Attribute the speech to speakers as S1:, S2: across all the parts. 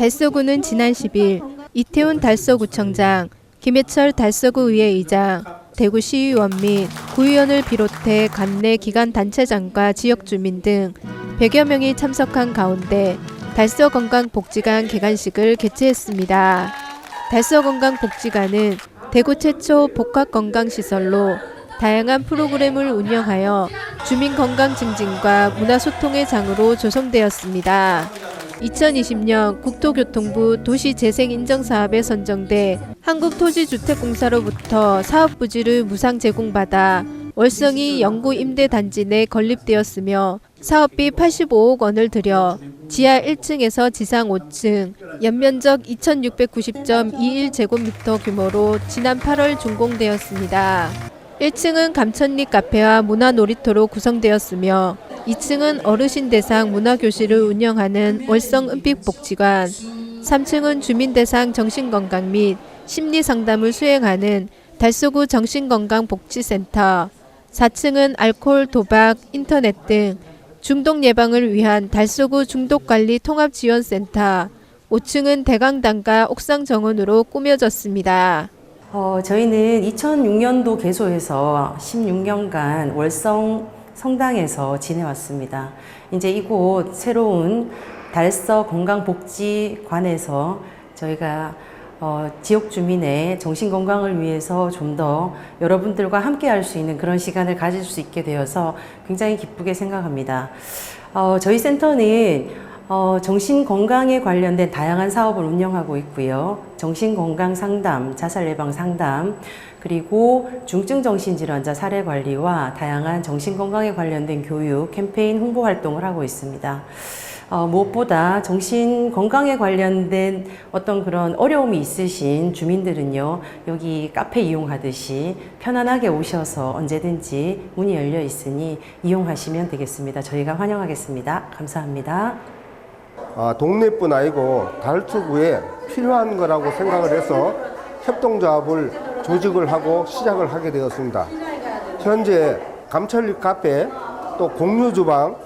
S1: 달서구는 지난 10일 이태훈 달서구청장, 김해철 달서구의회 의장, 대구시의원 및 구의원을 비롯해 관내 기관 단체장과 지역 주민 등 100여 명이 참석한 가운데 달서건강복지관 개관식을 개최했습니다. 달서건강복지관은 대구 최초 복합건강시설로 다양한 프로그램을 운영하여 주민 건강 증진과 문화 소통의 장으로 조성되었습니다. 2020년 국토교통부 도시재생인정사업에 선정돼 한국토지주택공사로부터 사업 부지를 무상 제공받아 월성이 영구 임대단지 내 건립되었으며 사업비 85억 원을 들여 지하 1층에서 지상 5층, 연면적 2690.21제곱미터 규모로 지난 8월 준공되었습니다. 1층은 감천리 카페와 문화 놀이터로 구성되었으며 2층은 어르신 대상 문화교실을 운영하는 월성 은빛복지관, 3층은 주민 대상 정신건강 및 심리 상담을 수행하는 달서구 정신건강복지센터, 4층은 알코올, 도박, 인터넷 등 중독 예방을 위한 달서구 중독관리 통합지원센터, 5층은 대강당과 옥상 정원으로 꾸며졌습니다.
S2: 어, 저희는 2006년도 개소해서 16년간 월성 성당에서 지내왔습니다. 이제 이곳 새로운 달서 건강복지관에서 저희가 어, 지역 주민의 정신 건강을 위해서 좀 더 여러분들과 함께 할 수 있는 그런 시간을 가질 수 있게 되어서 굉장히 기쁘게 생각합니다. 어, 저희 센터는 어, 정신 건강에 관련된 다양한 사업을 운영하고 있고요. 정신 건강 상담, 자살 예방 상담, 그리고 중증 정신질환자 사례 관리와 다양한 정신 건강에 관련된 교육, 캠페인 홍보 활동을 하고 있습니다. 어, 무엇보다 정신 건강에 관련된 어떤 그런 어려움이 있으신 주민들은요, 여기 카페 이용하듯이 편안하게 오셔서 언제든지 문이 열려 있으니 이용하시면 되겠습니다. 저희가 환영하겠습니다. 감사합니다.
S3: 아, 동네뿐 아니고 달서구에 필요한 거라고 생각을 해서 협동조합을 조직을 하고 시작을 하게 되었습니다. 현재 감천리 카페, 또 공유주방,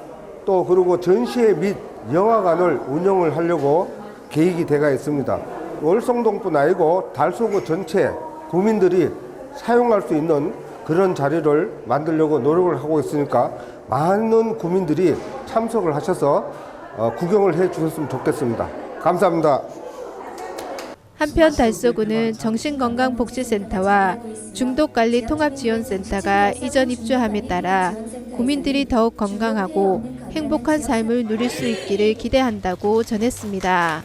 S3: 또 그리고 전시회 및 영화관을 운영을 하려고 계획이 돼가 있습니다. 월성동뿐 아니고 달서구 전체 구민들이 사용할 수 있는 그런 자리를 만들려고 노력을 하고 있으니까 많은 구민들이 참석을 하셔서 어, 구경을 해 주셨으면 좋겠습니다. 감사합니다.
S1: 한편 달서구는 정신건강복지센터와 중독관리 통합지원센터가 이전 입주함에 따라 구민들이 더욱 건강하고 행복한 삶을 누릴 수 있기를 기대한다고 전했습니다.